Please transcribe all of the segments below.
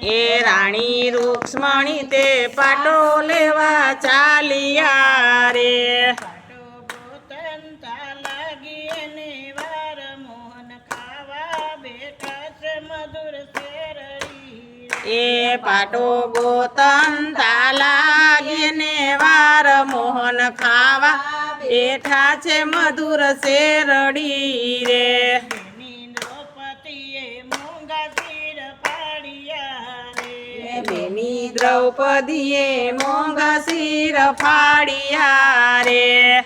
એ રાણી રૂક્ષ્મણી તે પાટો લેવા ચાલ્યા રે. પાટો ગોતનતા લાગી એને વાર મોહન ખાવા બેઠા છે મધુર શેરડી. એ પાટો ગોતન તાલાગીને વાર મોહન ખાવા બેઠા છે મધુર શેરડી રે. દ્રૌપદીએ મોંઘ શિર ફાડિયા રે.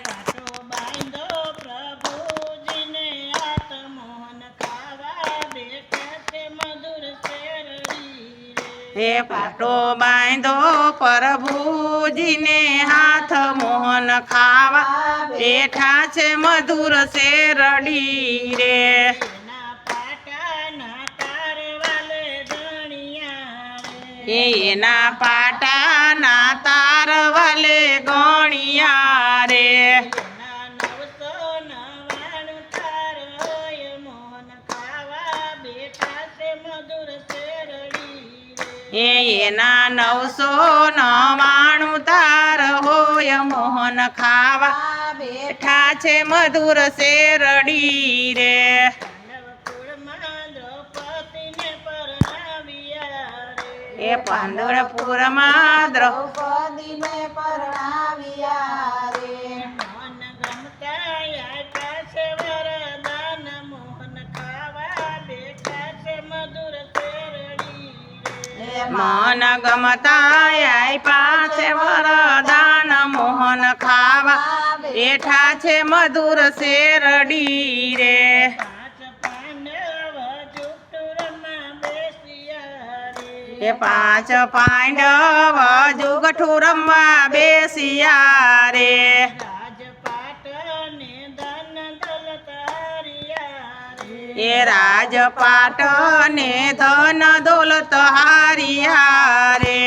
એ પાટો બાંધો પ્રભુજીને હાથ મોહન ખાવા. બેઠા છે મધુર શેરડી રે. એના પાટાના તારવાલે ગોણિયા રે. એના નવસો નવાણું તાર હોય મોહન ખાવા બેઠા છે મધુર શેરડી રે. રે દ્રૌપદીને પરણાવ્યા રે. મન ગમતા છે વરદાન મોહન ખાવા બેઠા છે મધુર શેરડી રે. મન ગમતા આપ્યા છે વરદાન મોહન ખાવા બેઠા છે મધુર શેરડી રે. પાંચ પાંડવ જુગટુ રમવા બેસિયા રે. એ રાજપાટ ને ધન દોલત હારિયા રે.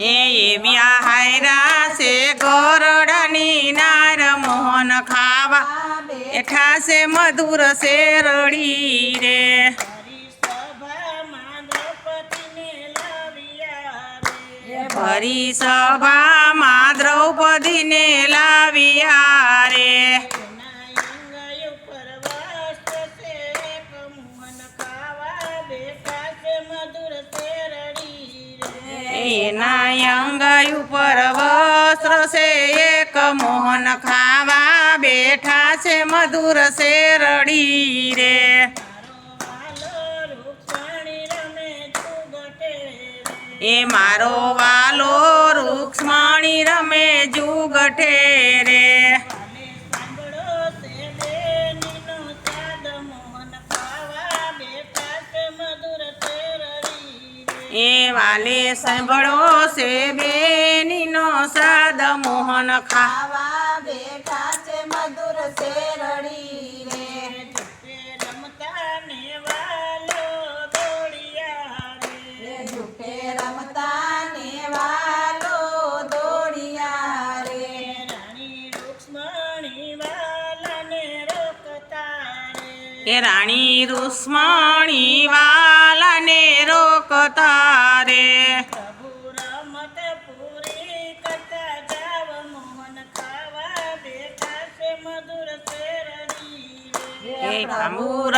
એ એવી હાયરા છે ઘરડાની મોહન ખાવા. એઠા છે મધુર શેરડી રે. ભરી સભામાં દ્રૌપદીને લાવ્યા રે. એના અંગ ઉપર વસ્ત્ર છે એક મોહન ખાવા. બેઠા છે મધુર શેરડી રે. વાલો એ મારો વાલો રૂક્ષ્મણી રમે જુગઠે રે. અને સાંભળો છે બેનીનો સાદ મોહન ખાવા. એ રાણી રૂક્ષ્મણી વાલને રોકતા રે એ પ્રભુ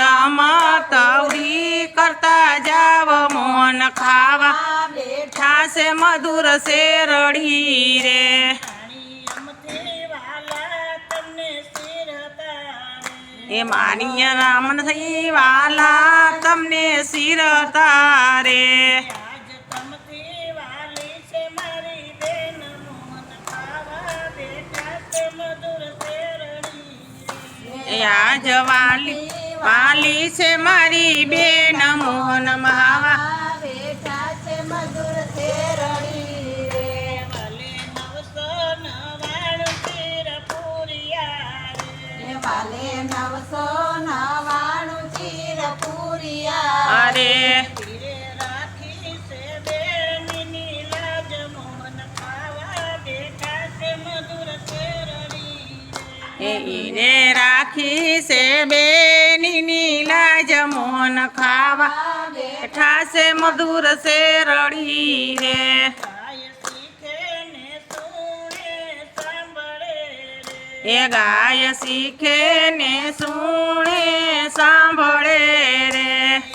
કરતા જાવ મોહન ખાવા. બેઠા છે મધુર શેરડી રે. એ માનીય રામ થઈ વાલા, તમને શિર રે. આજ વાલી વાલી છે મારી બેન મોહન મહાવા લાજ મોહન ખાવા બેઠા છે મધુર શેરડી રે એ ઈરે રાખી છે બેની લાજ જમોન ખાવા. બેઠા છે મધુર છે રડી રે એ ગાય શીખે ને સુણે સાંભળે રે.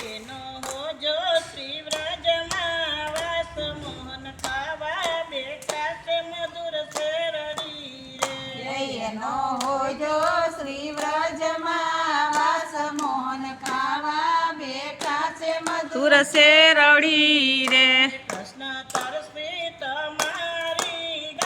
છે રડી રે.